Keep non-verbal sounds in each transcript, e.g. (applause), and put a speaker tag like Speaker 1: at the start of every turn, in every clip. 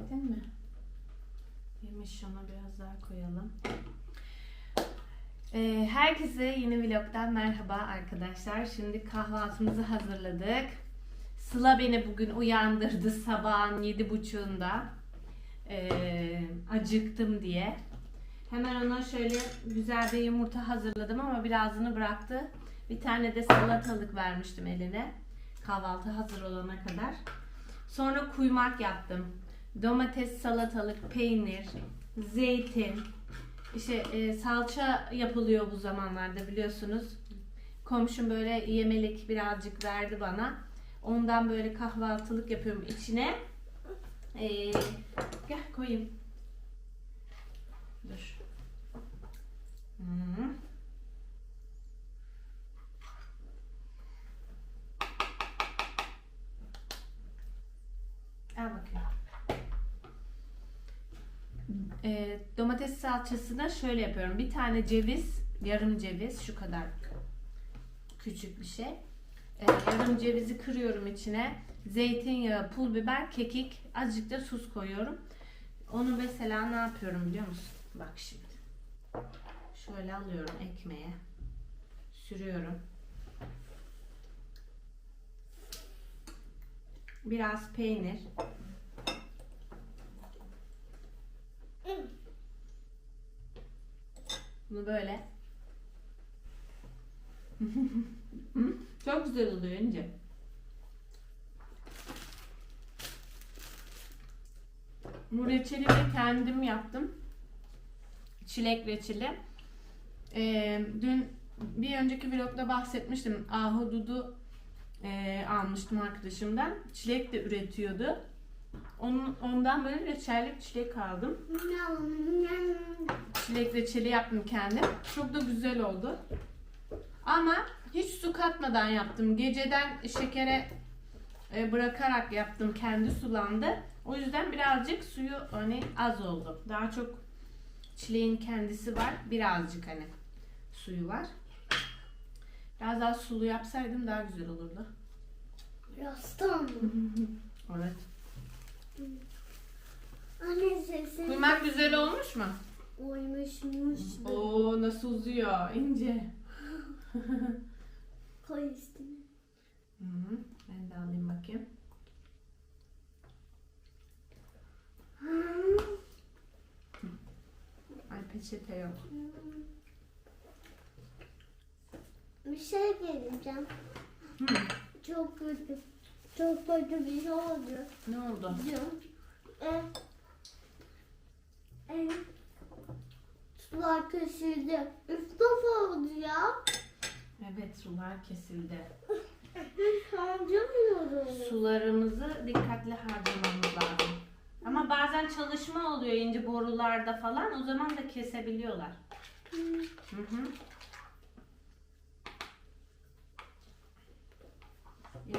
Speaker 1: Yedin mi? Yemiş ona biraz daha koyalım. Ee, herkese yeni vlogdan merhaba arkadaşlar. Şimdi kahvaltımızı hazırladık. Sıla beni bugün uyandırdı sabahın yedi buçuğunda. Ee, acıktım diye. Hemen ona şöyle güzel bir yumurta hazırladım ama birazını bıraktı. Bir tane de salatalık vermiştim eline. Kahvaltı hazır olana kadar. Sonra kuymak yaptım. Domates, salatalık, peynir, zeytin. İşte e, salça yapılıyor bu zamanlarda biliyorsunuz. Komşum böyle yemelik birazcık verdi bana. Ondan böyle kahvaltılık yapıyorum içine. E, gel koyayım. Dur. Hmm. Al bakayım. E, domates salçasına şöyle yapıyorum. Bir tane ceviz, yarım ceviz şu kadar küçük bir şey. E, yarım cevizi kırıyorum içine. Zeytinyağı, pul biber, kekik, azıcık da tuz koyuyorum. Onu mesela ne yapıyorum biliyor musun? Bak şimdi. Şöyle alıyorum ekmeğe. Sürüyorum. Biraz peynir. Bunu böyle. Çok güzel oluyor ince. Bu reçeli de kendim yaptım. Çilek reçeli. Ee, dün bir önceki vlogda bahsetmiştim. Ahududu e, almıştım arkadaşımdan. Çilek de üretiyordu. Onun, ondan böyle reçellik çilek aldım. Çilek reçeli yaptım kendim. Çok da güzel oldu. Ama hiç su katmadan yaptım. Geceden şekere e, bırakarak yaptım. Kendi sulandı. O yüzden birazcık suyu hani az oldu. Daha çok çileğin kendisi var. Birazcık hani suyu var. Biraz daha sulu yapsaydım daha güzel olurdu.
Speaker 2: Yastan. (laughs)
Speaker 1: Evet.
Speaker 2: Anne sesin.
Speaker 1: Kuymak güzel olmuş mu?
Speaker 2: Oymuşmuş.
Speaker 1: Oo nasıl uzuyor ince. (laughs)
Speaker 2: Koy üstüne.
Speaker 1: Hı hı. Ben de alayım bakayım. Ay peçete yok.
Speaker 2: Bir şey diyeceğim.
Speaker 1: Hı.
Speaker 2: Çok kötü. Çok kötü bir şey oldu.
Speaker 1: Ne oldu?
Speaker 2: Diyorum. Ev. Ev. Sular kesildi. Üç defa oldu ya.
Speaker 1: Evet sular kesildi. (laughs)
Speaker 2: Harcamıyorum.
Speaker 1: Sularımızı dikkatli harcamamız lazım. Ama bazen çalışma oluyor ince borularda falan o zaman da kesebiliyorlar. Hı hı.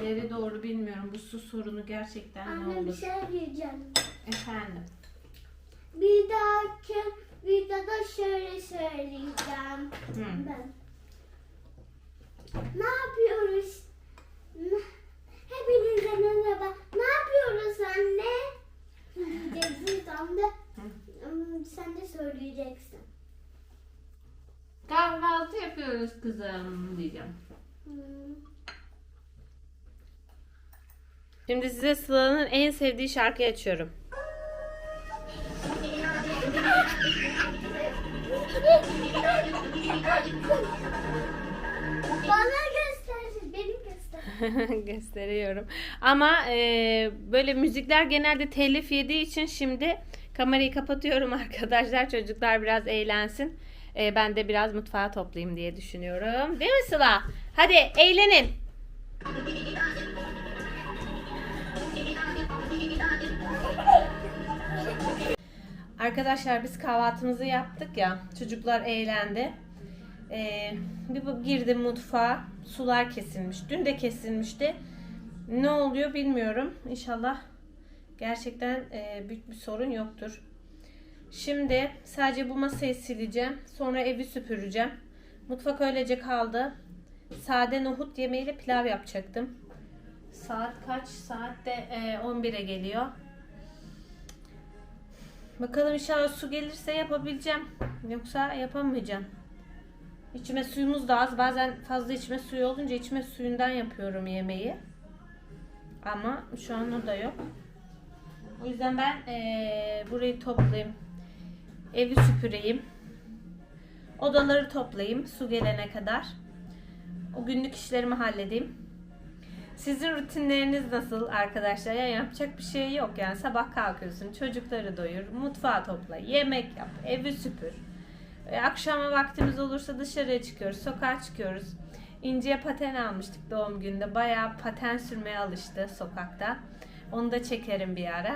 Speaker 1: İleri doğru bilmiyorum bu su sorunu gerçekten ne
Speaker 2: Anne bir
Speaker 1: olur.
Speaker 2: şey diyeceğim.
Speaker 1: Efendim.
Speaker 2: Bir dahaki videoda şöyle söyleyeceğim.
Speaker 1: Hı.
Speaker 2: Ben. Ne yapıyoruz? Ne- Hepinize merhaba. Ne yapıyoruz anne? Diyeceksin sen de. ım, Sen de söyleyeceksin.
Speaker 1: Kahvaltı yapıyoruz kızım diyeceğim.
Speaker 2: Hmm.
Speaker 1: Şimdi size Sıla'nın en sevdiği şarkıyı açıyorum.
Speaker 2: Bana göstersin. Benim göster. (laughs)
Speaker 1: Gösteriyorum. Ama e, böyle müzikler genelde telif yediği için şimdi kamerayı kapatıyorum (laughs) arkadaşlar. Çocuklar biraz eğlensin. E, ben de biraz mutfağı toplayayım diye düşünüyorum. Değil mi Sıla? Hadi eğlenin. Arkadaşlar biz kahvaltımızı yaptık ya. Çocuklar eğlendi. Ee, bir girdim mutfağa. Sular kesilmiş. Dün de kesilmişti. Ne oluyor bilmiyorum. İnşallah gerçekten e, büyük bir sorun yoktur. Şimdi sadece bu masayı sileceğim. Sonra evi süpüreceğim. Mutfak öylece kaldı. Sade nohut yemeğiyle pilav yapacaktım. Saat kaç? Saat de e, 11'e geliyor. Bakalım inşallah su gelirse yapabileceğim. Yoksa yapamayacağım. İçme suyumuz da az. Bazen fazla içme suyu olunca içme suyundan yapıyorum yemeği. Ama şu an o da yok. O yüzden ben eee, burayı toplayayım. Evi süpüreyim. Odaları toplayayım su gelene kadar. O günlük işlerimi halledeyim. Sizin rutinleriniz nasıl arkadaşlar? Ya yapacak bir şey yok yani sabah kalkıyorsun, çocukları doyur, mutfağı topla, yemek yap, evi süpür. E, akşama vaktimiz olursa dışarıya çıkıyoruz, sokağa çıkıyoruz. İnci'ye paten almıştık doğum gününde. Bayağı paten sürmeye alıştı sokakta. Onu da çekerim bir ara.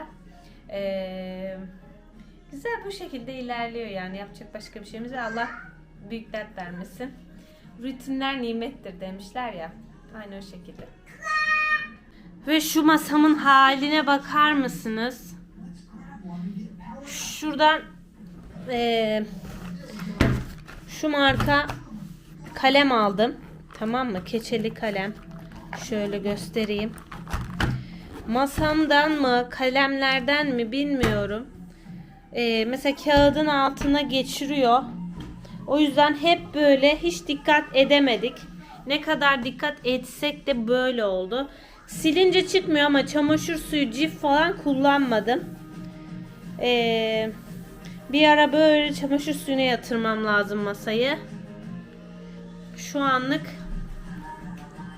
Speaker 1: Ee, güzel bu şekilde ilerliyor yani. Yapacak başka bir şeyimiz. Allah büyük dert vermesin. Rutinler nimettir demişler ya. Aynı o şekilde. Ve şu masamın haline bakar mısınız? Şuradan eee, şu marka kalem aldım. Tamam mı? Keçeli kalem. Şöyle göstereyim. Masamdan mı, kalemlerden mi bilmiyorum. Eee, mesela kağıdın altına geçiriyor. O yüzden hep böyle hiç dikkat edemedik. Ne kadar dikkat etsek de böyle oldu. Silince çıkmıyor ama çamaşır suyu, cif falan kullanmadım. Ee, bir ara böyle çamaşır suyuna yatırmam lazım masayı. Şu anlık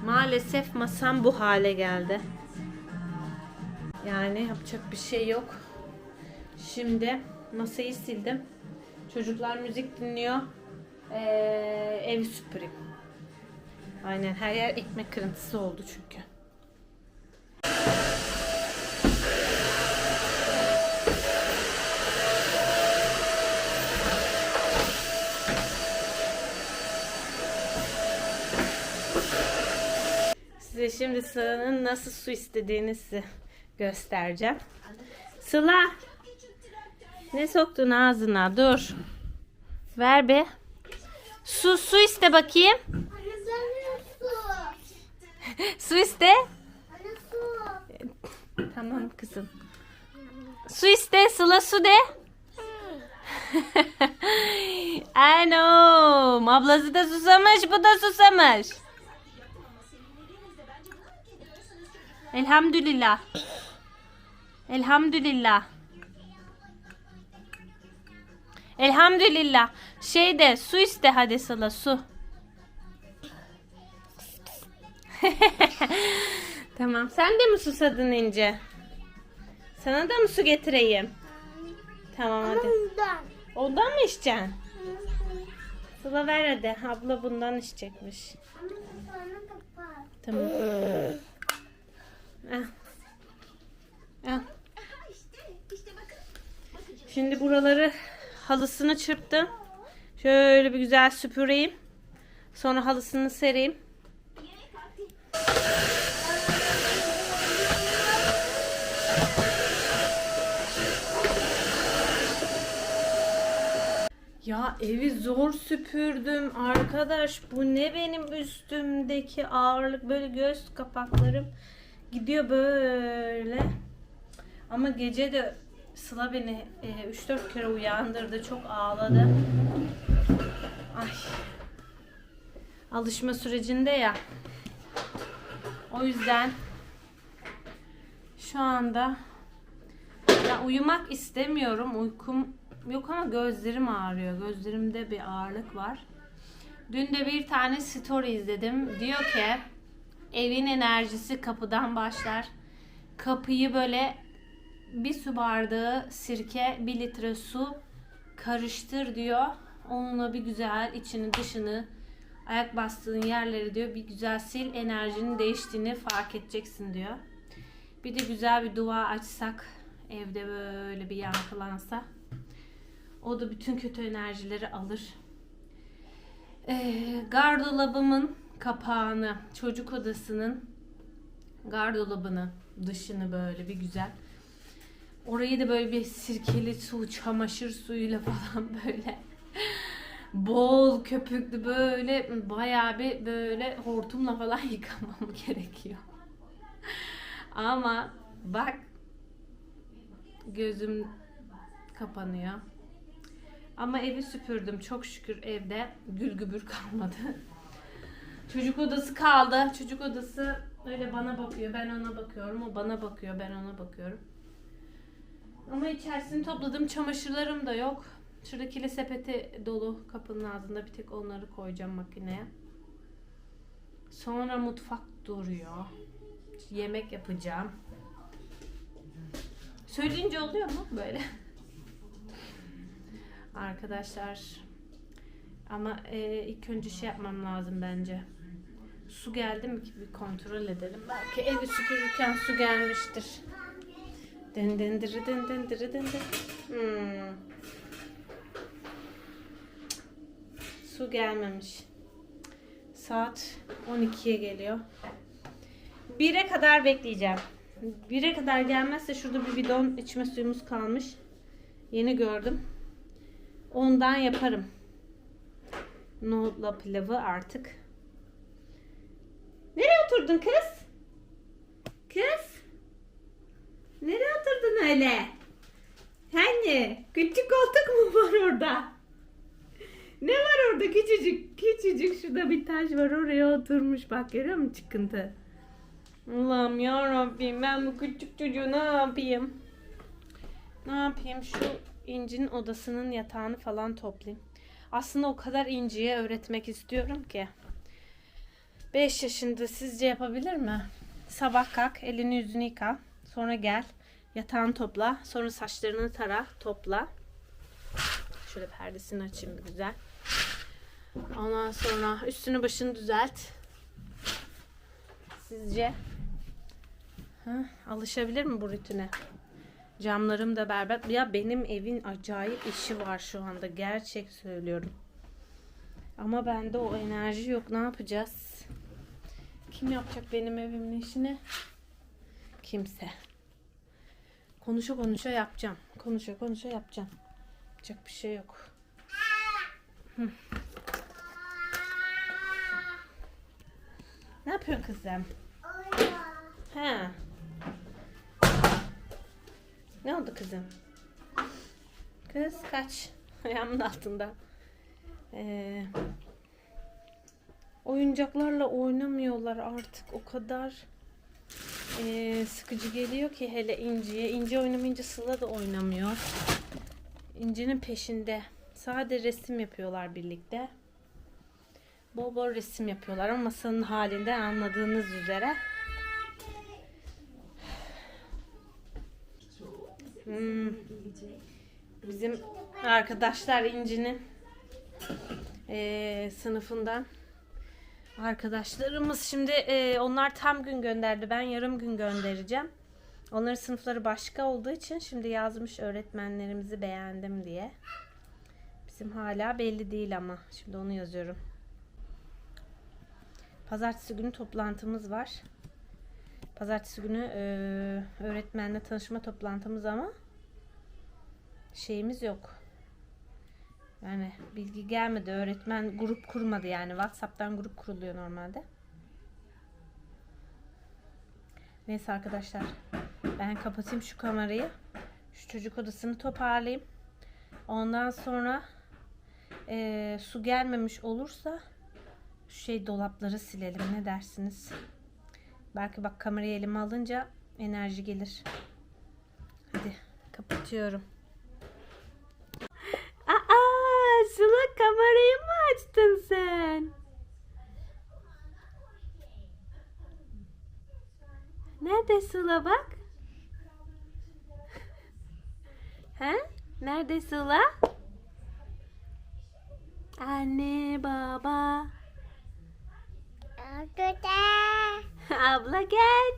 Speaker 1: maalesef masam bu hale geldi. Yani yapacak bir şey yok. Şimdi masayı sildim. Çocuklar müzik dinliyor. Ee, evi süpüreyim. Aynen her yer ekmek kırıntısı oldu çünkü. Size şimdi Sıla'nın nasıl su istediğini size göstereceğim. Sıla! Ne soktun ağzına? Dur. Ver be. Su su iste bakayım. (laughs)
Speaker 2: Su
Speaker 1: iste. Tamam kızım. Su iste. Sıla su de. (laughs) Anam. Ablası da susamış. Bu da susamış. Elhamdülillah. Elhamdülillah. Elhamdülillah. Şey de su iste hadi Sıla su. (laughs) tamam. Sen de mi susadın İnce? Sana da mı su getireyim? Tamam hadi. Ondan mı içeceksin? Sıla ver hadi. Abla bundan içecekmiş. Tamam. Al. Al. Şimdi buraları halısını çırptım. Şöyle bir güzel süpüreyim. Sonra halısını sereyim. Ya evi zor süpürdüm arkadaş. Bu ne benim üstümdeki ağırlık böyle göz kapaklarım gidiyor böyle. Ama gece de Sıla beni e, 3-4 kere uyandırdı. Çok ağladı. Ay. Alışma sürecinde ya. O yüzden şu anda ya uyumak istemiyorum. Uykum yok ama gözlerim ağrıyor. Gözlerimde bir ağırlık var. Dün de bir tane story izledim. Diyor ki evin enerjisi kapıdan başlar. Kapıyı böyle bir su bardağı sirke, bir litre su karıştır diyor. Onunla bir güzel içini dışını ayak bastığın yerleri diyor bir güzel sil enerjinin değiştiğini fark edeceksin diyor. Bir de güzel bir dua açsak evde böyle bir yankılansa o da bütün kötü enerjileri alır. Ee, gardolabımın kapağını, çocuk odasının gardolabını, dışını böyle bir güzel. Orayı da böyle bir sirkeli su, çamaşır suyuyla (laughs) falan böyle bol köpüklü böyle bayağı bir böyle hortumla falan (laughs) yıkamam gerekiyor. Ama bak gözüm kapanıyor. Ama evi süpürdüm. Çok şükür evde gül gübür (laughs) kalmadı. Çocuk odası kaldı. Çocuk odası öyle bana bakıyor. Ben ona bakıyorum. O bana bakıyor. Ben ona bakıyorum. Ama içerisini topladım. Çamaşırlarım da yok. Şuradaki sepeti dolu kapının ağzında. Bir tek onları koyacağım makineye. Sonra mutfak duruyor. Yemek yapacağım. Söyleyince oluyor mu böyle? Arkadaşlar ama e, ilk önce şey yapmam lazım bence. Su geldi mi ki bir kontrol edelim. Belki evi süpürürken su gelmiştir. Den den dırı den den dırı den den. Hmm. Su gelmemiş. Saat 12'ye geliyor. 1'e kadar bekleyeceğim. 1'e kadar gelmezse şurada bir bidon içme suyumuz kalmış. Yeni gördüm. Ondan yaparım. Nohutla pilavı artık. Nereye oturdun kız? Kız? Nereye oturdun öyle? Hani? Küçük koltuk mu var orada? Ne var orada küçücük? Küçücük şurada bir taş var oraya oturmuş bak görüyor musun çıkıntı? Allah'ım ya Rabbim ben bu küçük çocuğu ne yapayım? Ne yapayım şu İnci'nin odasının yatağını falan toplayayım. Aslında o kadar İnci'ye öğretmek istiyorum ki. 5 yaşında sizce yapabilir mi? Sabah kalk, elini yüzünü yıka. Sonra gel, yatağını topla. Sonra saçlarını tara, topla. Şöyle perdesini açayım güzel. Ondan sonra üstünü başını düzelt. Sizce? Ha, alışabilir mi bu rutine? Camlarım da berbat. Ya benim evin acayip işi var şu anda. Gerçek söylüyorum. Ama bende o enerji yok. Ne yapacağız? Kim yapacak benim evimin işini? Kimse. Konuşa konuşa yapacağım. Konuşa konuşa yapacağım. Yapacak bir şey yok. Hı. Ne yapıyorsun kızım? He. Ne oldu kızım? Kız kaç. (laughs) Ayağımın altında. Ee, oyuncaklarla oynamıyorlar artık. O kadar ee, sıkıcı geliyor ki hele İnci'ye. İnci oynamayınca Sıla da oynamıyor. İnci'nin peşinde. Sade resim yapıyorlar birlikte. Bol bol resim yapıyorlar ama masanın halinden anladığınız üzere. Hmm. Bizim arkadaşlar İnci'nin eee, sınıfından arkadaşlarımız şimdi eee, onlar tam gün gönderdi. Ben yarım gün göndereceğim. Onların sınıfları başka olduğu için şimdi yazmış öğretmenlerimizi beğendim diye. Bizim hala belli değil ama. Şimdi onu yazıyorum. Pazartesi günü toplantımız var. Pazartesi günü eee, öğretmenle tanışma toplantımız ama şeyimiz yok. Yani bilgi gelmedi. Öğretmen grup kurmadı yani. WhatsApp'tan grup kuruluyor normalde. Neyse arkadaşlar. Ben kapatayım şu kamerayı. Şu çocuk odasını toparlayayım. Ondan sonra eee, su gelmemiş olursa şu şey dolapları silelim. Ne dersiniz? Belki bak kamerayı elime alınca enerji gelir. Hadi kapatıyorum. Aa, Sıla kamerayı mı açtın sen? Nerede Sıla bak? He? Nerede Sıla? Anne, baba. (laughs) Abla gel.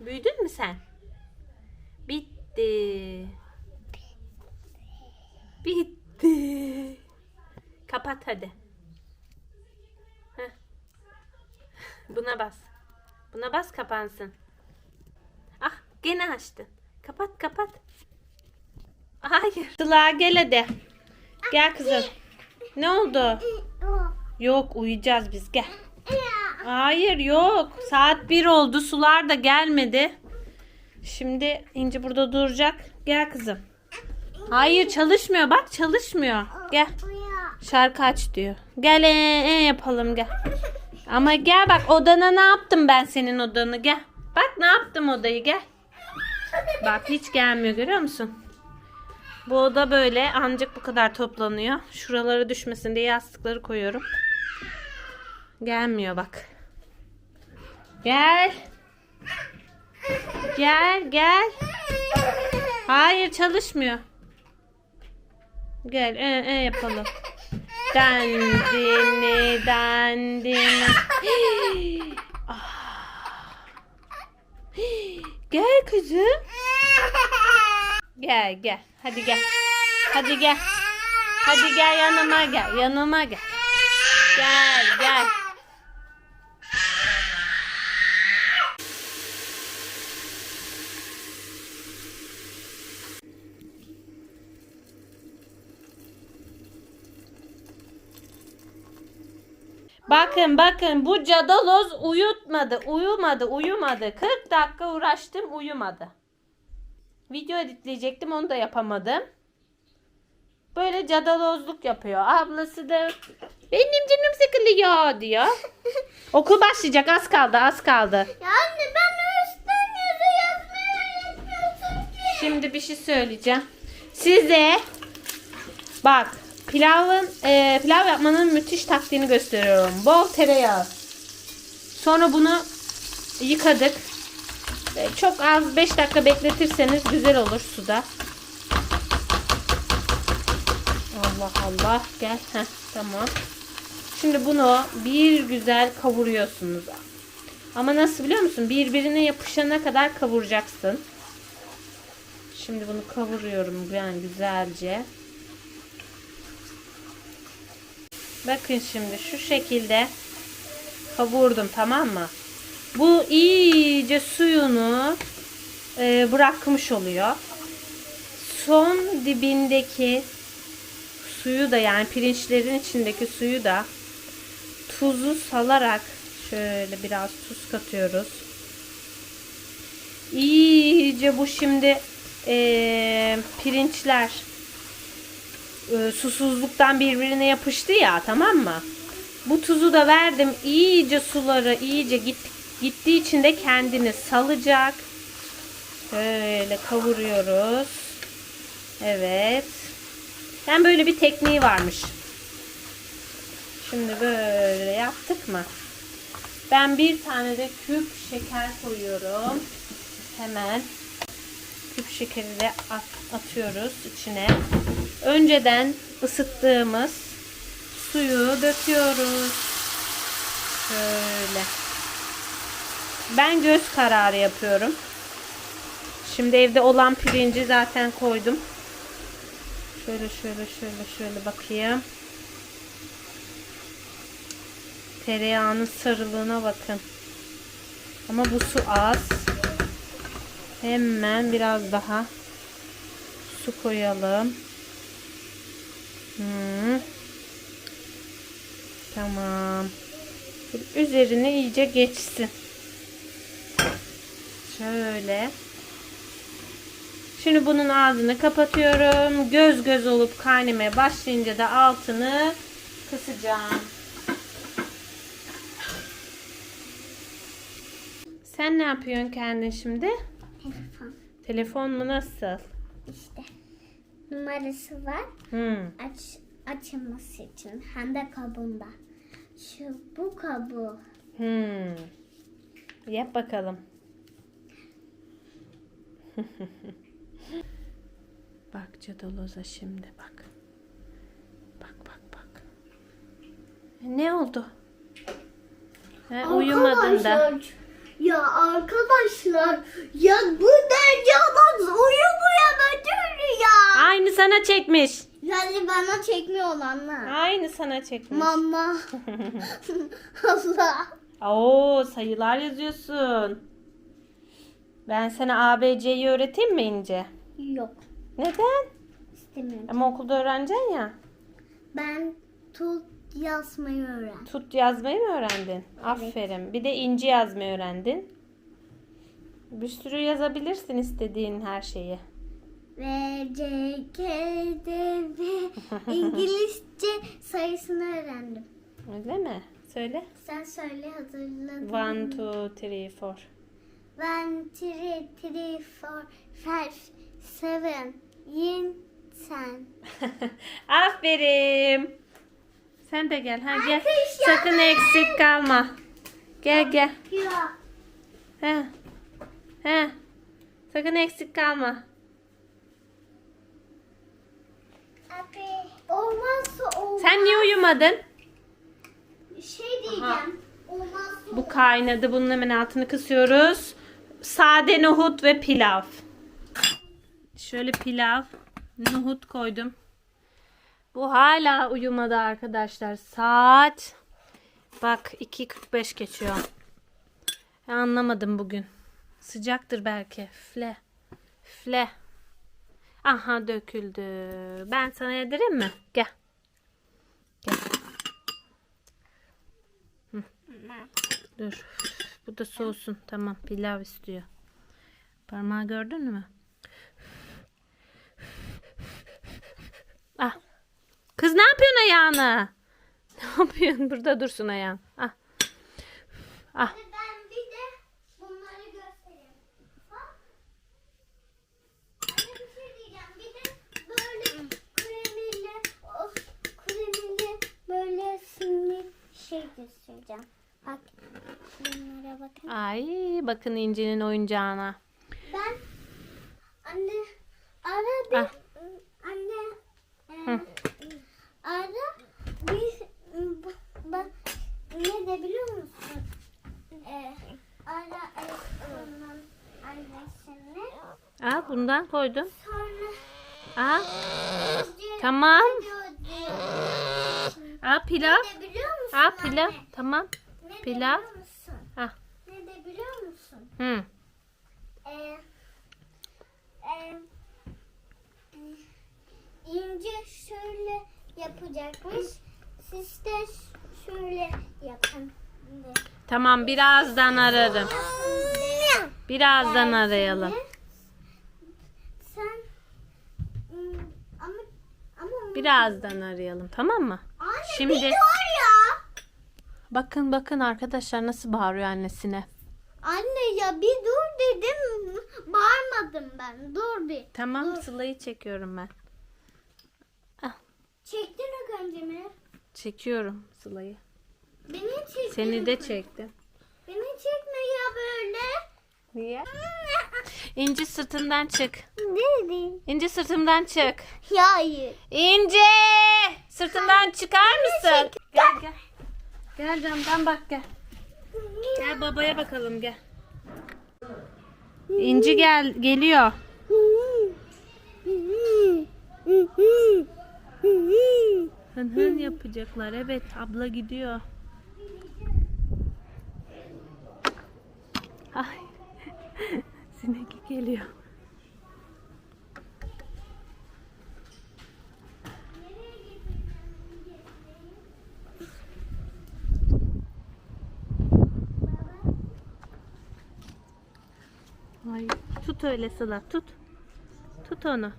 Speaker 1: Büyüdün mü sen? Bitti. Bitti. Kapat hadi. Heh. (laughs) Buna bas. Buna bas kapansın. Ah gene açtın. Kapat kapat. Hayır. Sıla gel hadi. Gel kızım. Ne oldu? Yok uyuyacağız biz gel. Hayır yok. Saat 1 oldu. Sular da gelmedi. Şimdi İnci burada duracak. Gel kızım. Hayır çalışmıyor. Bak çalışmıyor. Gel. Şarkı aç diyor. Gel ee, ee yapalım gel. Ama gel bak odana ne yaptım ben senin odanı gel. Bak ne yaptım odayı gel. Bak hiç gelmiyor görüyor musun? Bu oda böyle ancak bu kadar toplanıyor. Şuralara düşmesin diye yastıkları koyuyorum. Gelmiyor bak. Gel. Gel gel. Hayır çalışmıyor. Gel e, e yapalım. Dandini dandini. (gasps) Ah. (gasps) Gel kızım. Gel gel. Hadi gel. Hadi gel. Hadi gel yanıma gel. Yanıma gel. Gel gel. Bakın bakın bu cadaloz uyutmadı, uyumadı, uyumadı. 40 dakika uğraştım, uyumadı. Video editleyecektim, onu da yapamadım. Böyle cadalozluk yapıyor. Ablası da benim canım sıkılıyor diyor. (laughs) Okul başlayacak, az kaldı, az kaldı.
Speaker 2: Ya anne ben üstten yazı yazmayı öğretmiyorsun ki.
Speaker 1: Şimdi bir şey söyleyeceğim. Size bak pilavın e, pilav yapmanın müthiş taktiğini gösteriyorum. Bol tereyağı. Sonra bunu yıkadık. E, çok az 5 dakika bekletirseniz güzel olur suda. Allah Allah gel. Heh, tamam. Şimdi bunu bir güzel kavuruyorsunuz. Ama nasıl biliyor musun? Birbirine yapışana kadar kavuracaksın. Şimdi bunu kavuruyorum ben güzelce. Bakın şimdi şu şekilde kavurdum tamam mı? Bu iyice suyunu e, bırakmış oluyor. Son dibindeki suyu da yani pirinçlerin içindeki suyu da tuzu salarak şöyle biraz tuz katıyoruz. İyice bu şimdi eee, pirinçler e, susuzluktan birbirine yapıştı ya tamam mı? Bu tuzu da verdim. İyice suları iyice git, gittiği için de kendini salacak. Böyle kavuruyoruz. Evet. Yani böyle bir tekniği varmış. Şimdi böyle yaptık mı? Ben bir tane de küp şeker koyuyorum. Hemen küp şekeri de at- atıyoruz içine. Önceden ısıttığımız suyu döküyoruz. Şöyle. Ben göz kararı yapıyorum. Şimdi evde olan pirinci zaten koydum. Şöyle şöyle şöyle şöyle bakayım. Tereyağının sarılığına bakın. Ama bu su az. Hemen biraz daha su koyalım. Hmm. Tamam. Üzerine iyice geçsin. Şöyle. Şimdi bunun ağzını kapatıyorum. Göz göz olup kaynamaya başlayınca da altını kısacağım. Sen ne yapıyorsun kendin şimdi?
Speaker 2: Telefon.
Speaker 1: Telefon mu nasıl?
Speaker 2: İşte numarası var.
Speaker 1: Hmm.
Speaker 2: Aç, açılması için hem de kabında. Şu bu kabuğu.
Speaker 1: Hmm. Yap bakalım. (laughs) bak cadaloza şimdi bak. Bak bak bak. Ne oldu? He, uyumadın da.
Speaker 2: Ya arkadaşlar ya bu ödür ya.
Speaker 1: Aynı sana çekmiş.
Speaker 2: Yani bana çekmiyor olanlar.
Speaker 1: Aynı sana çekmiş.
Speaker 2: Mama. (laughs) Allah.
Speaker 1: Oo sayılar yazıyorsun. Ben sana ABC'yi öğreteyim mi İnce?
Speaker 2: Yok
Speaker 1: Neden?
Speaker 2: istemiyorum.
Speaker 1: Ama okulda öğreneceksin ya.
Speaker 2: Ben tut yazmayı öğren.
Speaker 1: Tut yazmayı mı öğrendin? Aferin. Bir de inci yazmayı öğrendin. Bir sürü yazabilirsin istediğin her şeyi.
Speaker 2: Ve C, K, D, V İngilizce sayısını öğrendim.
Speaker 1: Öyle mi? Söyle.
Speaker 2: Sen söyle hazırladım.
Speaker 1: One, two, three, four.
Speaker 2: One, three, three, four, five, seven, eight, ten. (laughs)
Speaker 1: Aferin. Sen de gel. Ha gel.
Speaker 2: Alkış
Speaker 1: Sakın eksik kalma. Gel gel.
Speaker 2: Ya.
Speaker 1: He. He. Sakın eksik kalma.
Speaker 2: Olmazsa olmaz.
Speaker 1: Sen niye uyumadın?
Speaker 2: Şey diyeceğim.
Speaker 1: Aha.
Speaker 2: Olmazsa
Speaker 1: Bu kaynadı. Bunun hemen altını kısıyoruz. Sade nohut ve pilav. Şöyle pilav, nohut koydum. Bu hala uyumadı arkadaşlar. Saat bak 2.45 geçiyor. Ya anlamadım bugün. Sıcaktır belki. Fle. Fle. Aha döküldü. Ben sana yedireyim mi? Gel. Gel. Dur. Bu da soğusun. Tamam pilav istiyor. Parmağı gördün mü? Ah. Kız ne yapıyorsun ayağına? (laughs) Ne yapıyorsun? Burada dursun ayağın. Ah. Ah.
Speaker 2: ben bir de bunları göstereyim. Bak. Anne bir şey diyeceğim. Bir de böyle kremiyle, of, kremiyle simli şey göstereceğim. Bak. Bunlara bakın.
Speaker 1: Ay bakın İnci'nin oyuncağına.
Speaker 2: Ben anne ara bir
Speaker 1: Ah.
Speaker 2: anne e,
Speaker 1: Hı.
Speaker 2: ara bir bak ne de biliyor musun? E, ara Esra'nın annesini
Speaker 1: Al bundan koydum.
Speaker 2: sonra. Ece
Speaker 1: Tamam. Al pilav.
Speaker 2: Ne de biliyor musun?
Speaker 1: Al pilav.
Speaker 2: anne?
Speaker 1: Tamam.
Speaker 2: Ne de
Speaker 1: pilav.
Speaker 2: biliyor musun?
Speaker 1: Ah.
Speaker 2: Ne de biliyor musun?
Speaker 1: Hı.
Speaker 2: Ee, e, ince şöyle yapacakmış. Siz de şöyle yapın.
Speaker 1: Tamam birazdan ararım. Birazdan arayalım.
Speaker 2: Sen Hmm, ama ama
Speaker 1: Birazdan arayalım tamam mı?
Speaker 2: Anne
Speaker 1: Şimdi-
Speaker 2: dur ya.
Speaker 1: Bakın bakın arkadaşlar nasıl bağırıyor annesine.
Speaker 2: Anne ya bir dur dedim. Bağırmadım ben. Dur bir.
Speaker 1: Tamam Sıla'yı çekiyorum ben.
Speaker 2: Çektin ilk önce mi?
Speaker 1: Çekiyorum Sıla'yı.
Speaker 2: Beni çektin.
Speaker 1: Seni de çektim.
Speaker 2: Beni çekme ya böyle.
Speaker 1: Niye? İnci sırtından çık.
Speaker 2: Dedi.
Speaker 1: İnci sırtımdan çık.
Speaker 2: Ya hayır.
Speaker 1: İnci! Sırtından çıkar mısın? Gel gel. Gel camdan bak gel. Gel babaya bakalım gel. İnci gel geliyor. Hın hın yapacaklar. Evet abla gidiyor. Ay. Sinek geliyor. Ay, tut öyle Sıla tut. Tut onu.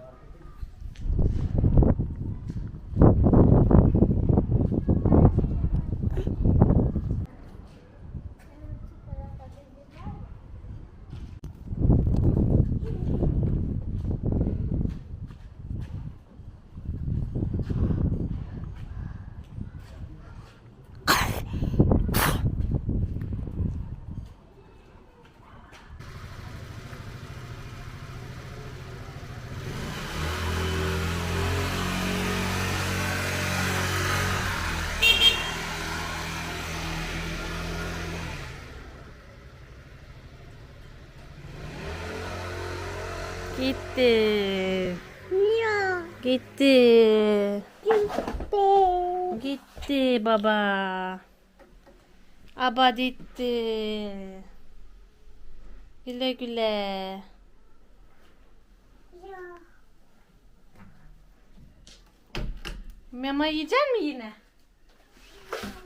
Speaker 1: Gitti.
Speaker 2: Ya.
Speaker 1: Gitti.
Speaker 2: Gitti.
Speaker 1: Gitti baba. Aba gitti. Güle güle.
Speaker 2: Ya.
Speaker 1: Mama yiyecek mi yine?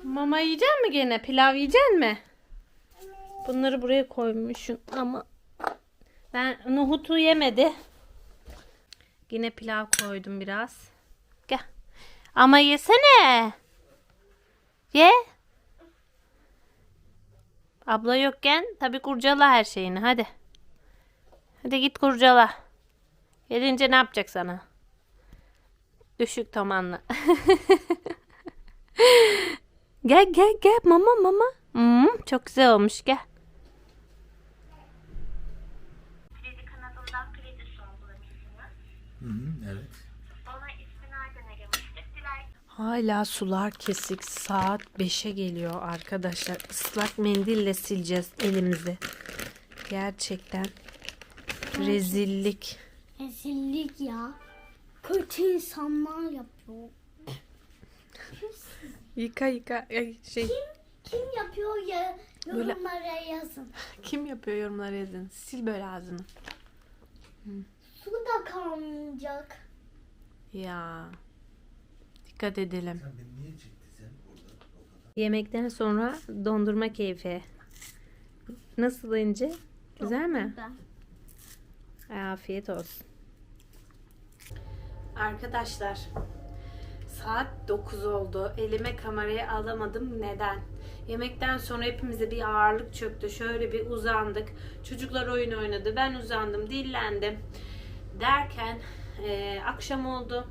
Speaker 1: Mama yiyecek mi gene? Pilav yiyecek mi? Bunları buraya koymuşsun ama Ben nohutu yemedi. Yine pilav koydum biraz. Gel. Ama yesene. Ye. Abla yokken tabi kurcala her şeyini hadi. Hadi git kurcala. Gelince ne yapacak sana? Düşük tamanlı. (laughs) gel gel gel mama mama. Hmm, çok güzel olmuş gel. Hala sular kesik. Saat 5'e geliyor arkadaşlar. Islak mendille sileceğiz elimizi. Gerçekten rezillik.
Speaker 2: Ezillik ya. Kötü insanlar yapıyor.
Speaker 1: Yıka yıka şey
Speaker 2: Kim yapıyor ya yorumlara yazın. (laughs)
Speaker 1: kim yapıyor yorumlara yazın. Sil böyle ağzını.
Speaker 2: Su da kalmayacak.
Speaker 1: Ya. Dikkat edelim.
Speaker 3: Sen beni niye çektin sen orada o kadar?
Speaker 1: Yemekten sonra dondurma keyfi. Nasıl ince? Güzel mi? Afiyet olsun. Arkadaşlar saat 9 oldu. Elime kamerayı alamadım. Neden? Yemekten sonra hepimize bir ağırlık çöktü. Şöyle bir uzandık. Çocuklar oyun oynadı. Ben uzandım, dillendim. Derken eee, akşam oldu.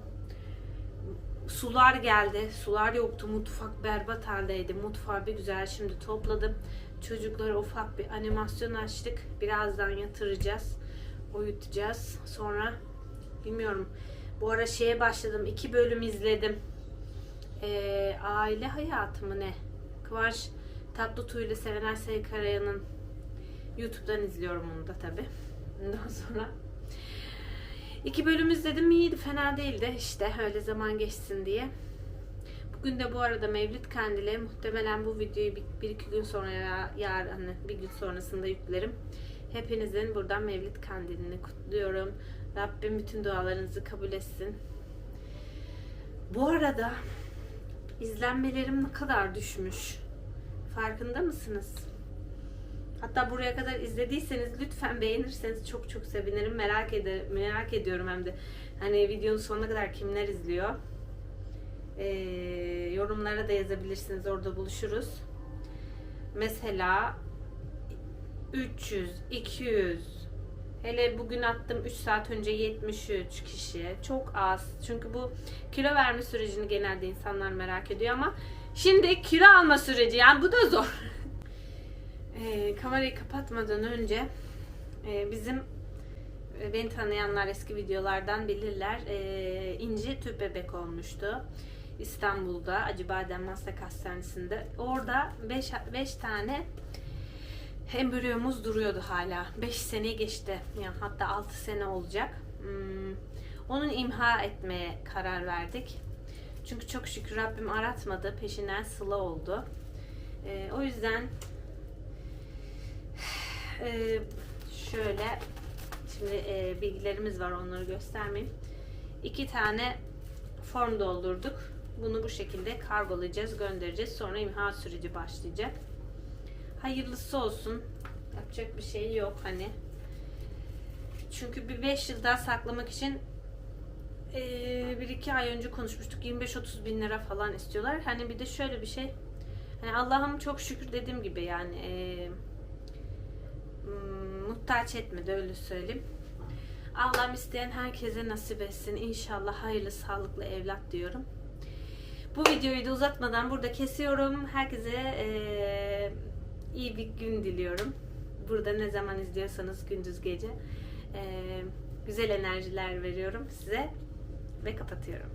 Speaker 1: Sular geldi. Sular yoktu. Mutfak berbat haldeydi. Mutfağı bir güzel şimdi topladım. Çocuklara ufak bir animasyon açtık. Birazdan yatıracağız. Uyutacağız. Sonra bilmiyorum. Bu ara şeye başladım. iki bölüm izledim. Ee, aile hayatı mı ne? Kıvanç Tatlıtuğ ile Serenay Sayıkaraya'nın YouTube'dan izliyorum onu da tabi. Ondan sonra iki bölüm izledim iyiydi fena değildi işte öyle zaman geçsin diye. Bugün de bu arada Mevlid Kandili muhtemelen bu videoyu bir, bir iki gün sonra ya, yarın hani bir gün sonrasında yüklerim. Hepinizin buradan Mevlid Kandilini kutluyorum. Rabbim bütün dualarınızı kabul etsin. Bu arada izlenmelerim ne kadar düşmüş. Farkında mısınız? Hatta buraya kadar izlediyseniz lütfen beğenirseniz çok çok sevinirim. Merak eder, merak ediyorum hem de. Hani videonun sonuna kadar kimler izliyor? Ee, yorumlara da yazabilirsiniz. Orada buluşuruz. Mesela 300, 200, hele bugün attım 3 saat önce 73 kişi. Çok az. Çünkü bu kilo verme sürecini genelde insanlar merak ediyor ama şimdi kilo alma süreci yani bu da zor. (laughs) Ee, kamerayı kapatmadan önce e, bizim e, beni tanıyanlar eski videolardan bilirler. E, İnci tüp bebek olmuştu. İstanbul'da Acıbadem Maslak Hastanesi'nde. Orada 5 tane embriyomuz duruyordu hala. 5 sene geçti. Yani hatta 6 sene olacak. Hmm, Onun imha etmeye karar verdik. Çünkü çok şükür Rabbim aratmadı. Peşinden sıla oldu. Ee, o yüzden e, şöyle şimdi e, bilgilerimiz var onları göstermeyeyim. İki tane form doldurduk. Bunu bu şekilde kargolayacağız, göndereceğiz. Sonra imha süreci başlayacak. Hayırlısı olsun. Yapacak bir şey yok hani. Çünkü bir 5 yıl daha saklamak için eee, bir iki ay önce konuşmuştuk. 25-30 bin lira falan istiyorlar. Hani bir de şöyle bir şey. Hani Allah'ım çok şükür dediğim gibi yani eee, muhtaç etmedi öyle söyleyeyim. Allah'ım isteyen herkese nasip etsin. İnşallah hayırlı sağlıklı evlat diyorum. Bu videoyu da uzatmadan burada kesiyorum. Herkese eee, iyi bir gün diliyorum. Burada ne zaman izliyorsanız gündüz gece eee, güzel enerjiler veriyorum size ve kapatıyorum.